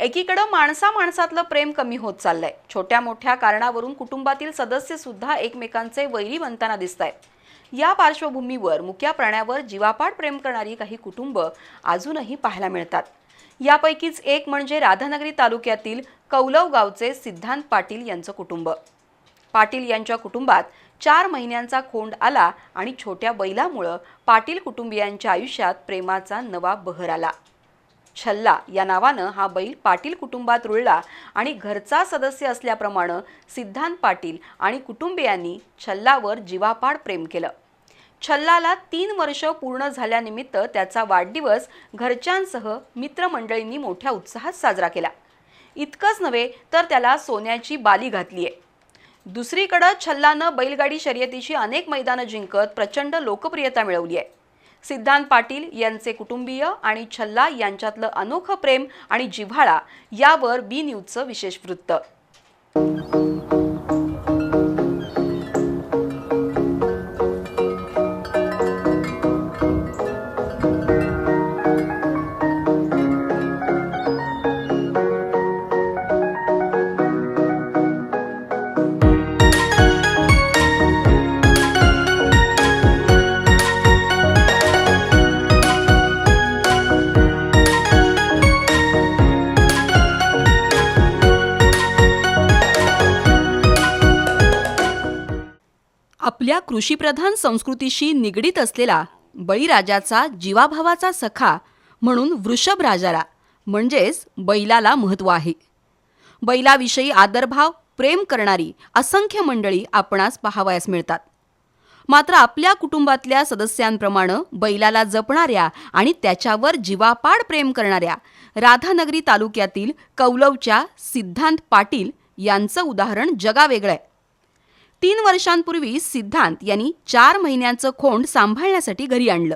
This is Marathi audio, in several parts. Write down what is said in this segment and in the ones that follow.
एकीकडं माणसा माणसातलं प्रेम कमी होत चाललंय. छोट्या मोठ्या कारणावरून कुटुंबातील सदस्य सुद्धा एकमेकांचे वैरी बनताना दिसत आहेत या पार्श्वभूमीवर मुक्या प्राण्यावर जीवापाड प्रेम करणारी काही कुटुंब अजूनही पाहायला मिळतात. यापैकीच एक म्हणजे राधानगरी तालुक्यातील कौलव गावचे सिद्धांत पाटील यांचं कुटुंब. पाटील यांच्या कुटुंबात चार महिन्यांचा खोंड आला आणि छोट्या बैलामुळं पाटील कुटुंबियांच्या आयुष्यात प्रेमाचा नवा बहर आला. छल्ला या नावानं हा बैल पाटील कुटुंबात रुळला आणि घरचा सदस्य असल्याप्रमाणे सिद्धांत पाटील आणि कुटुंबियांनी छल्लावर जीवापाड प्रेम केलं. छल्लाला तीन वर्ष पूर्ण झाल्यानिमित्त त्याचा वाढदिवस घरच्यांसह मित्रमंडळींनी मोठ्या उत्साहात साजरा केला. इतकंच नव्हे तर त्याला सोन्याची बाली घातली आहे. दुसरीकडं छल्लानं बैलगाडी शर्यतीची अनेक मैदानं जिंकत प्रचंड लोकप्रियता मिळवली आहे. सिद्धांत पाटील यांचे कुटुंबीय आणि छल्ला यांच्यातलं अनोखं प्रेम आणि जिव्हाळा यावर बी न्यूजचं विशेष वृत्त. आपल्या कृषीप्रधान संस्कृतीशी निगडीत असलेला बळीराजाचा जीवाभावाचा सखा म्हणून वृषभ राजाला म्हणजेच बैलाला महत्त्व आहे. बैलाविषयी आदरभाव प्रेम करणारी असंख्य मंडळी आपणास पाहावयास मिळतात. मात्र आपल्या कुटुंबातल्या सदस्यांप्रमाणे बैलाला जपणाऱ्या आणि त्याच्यावर जीवापाड प्रेम करणाऱ्या राधानगरी तालुक्यातील कौलवच्या सिद्धांत पाटील यांचं उदाहरण जगावेगळं आहे. तीन वर्षांपूर्वी सिद्धांत यांनी चार महिन्यांचं खोंड सांभाळण्यासाठी घरी आणलं.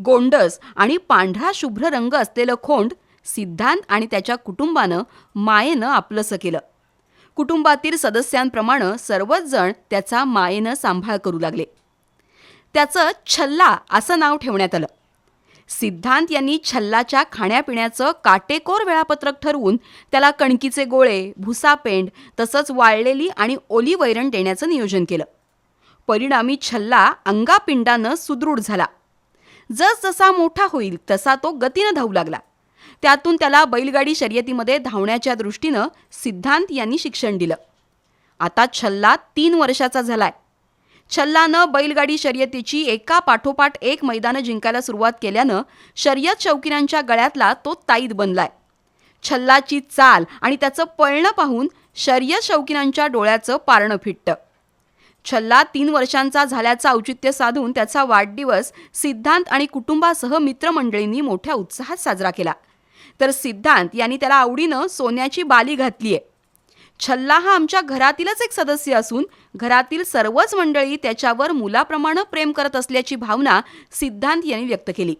गोंडस आणि पांढरा शुभ्र रंग असलेलं खोंड सिद्धांत आणि त्याच्या कुटुंबानं मायेनं आपलंसं केलं. कुटुंबातील सदस्यांप्रमाणे सर्वच जण त्याचा मायेनं सांभाळ करू लागले. त्याचं छल्ला असं नाव ठेवण्यात आलं. सिद्धांत यांनी छल्लाच्या खाण्यापिण्याचं काटेकोर वेळापत्रक ठरवून त्याला कणकीचे गोळे भुसा पेंड तसंच वाळलेली आणि ओली वैरण देण्याचं नियोजन केलं. परिणामी छल्ला अंगापिंडानं सुदृढ झाला. जसजसा मोठा होईल तसा तो गतीनं धावू लागला. त्यातून त्याला बैलगाडी शर्यतीमध्ये धावण्याच्या दृष्टीनं सिद्धांत यांनी शिक्षण दिलं. आता छल्ला तीन वर्षाचा झालाय. छल्लानं बैलगाडी शर्यतीची एका पाठोपाठ एक मैदानं जिंकायला सुरुवात केल्यानं शर्यत शौकीनांच्या गळ्यातला तो ताईद बनलाय. छल्लाची चाल आणि त्याचं पळणं पाहून शर्यत शौकीनांच्या डोळ्याचं पारणं फिटतं. छल्ला तीन वर्षांचा झाल्याचं औचित्य साधून त्याचा वाढदिवस सिद्धांत आणि कुटुंबासह मित्रमंडळींनी मोठ्या उत्साहात साजरा केला. तर सिद्धांत यांनी त्याला आवडीनं सोन्याची बाली घातली आहे छल्ला हा आमच्या घरातीलच एक सदस्य असून घरातील सर्वच मंडळी त्याच्यावर मुलाप्रमाणे प्रेम करत असल्याची भावना सिद्धांत यांनी व्यक्त केली.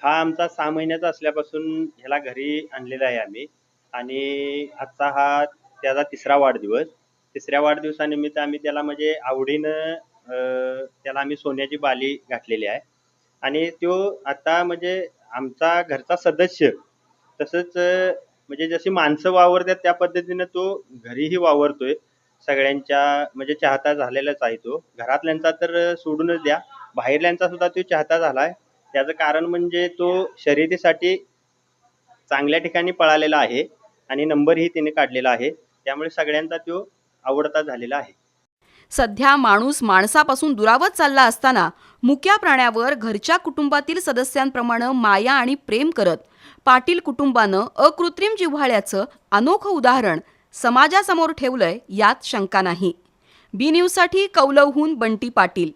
हा आमचा सहा महिन्याचा असल्यापासून ह्याला घरी आणलेला आहे आम्ही. आणि आजचा हा त्याचा तिसरा वाढदिवस. तिसऱ्या वाढदिवसानिमित्त आम्ही त्याला म्हणजे आवडीनं त्याला आम्ही सोन्याची बाली घातलेली आहे. आणि तो आता म्हणजे आमचा घरचा सदस्य तसंच म्हणजे जशी माणसं वावरतात त्या पद्धतीनं तो घरीही वावरतोय. सगळ्यांच्या म्हणजे चाहता झालेलाच आहे तो. घरातल्यांचा तर सोडूनच द्या. बाहेरल्यांचा सुद्धा तो चाहता झालाय. त्याचं कारण म्हणजे तो शर्यतीसाठी चांगल्या ठिकाणी पळालेला आहे आणि नंबरही तिने काढलेला आहे. त्यामुळे सगळ्यांचा तो आवडता झालेला आहे. सध्या माणूस माणसापासून दुरावत चालला असताना मुक्या प्राण्यावर घरच्या कुटुंबातील सदस्यांप्रमाणे माया आणि प्रेम करत पाटील कुटुंबानं अकृत्रिम जिव्हाळ्याचं अनोखं उदाहरण समाजासमोर ठेवलंय यात शंका नाही. बी न्यूजसाठी कौलवहून बंटी पाटील.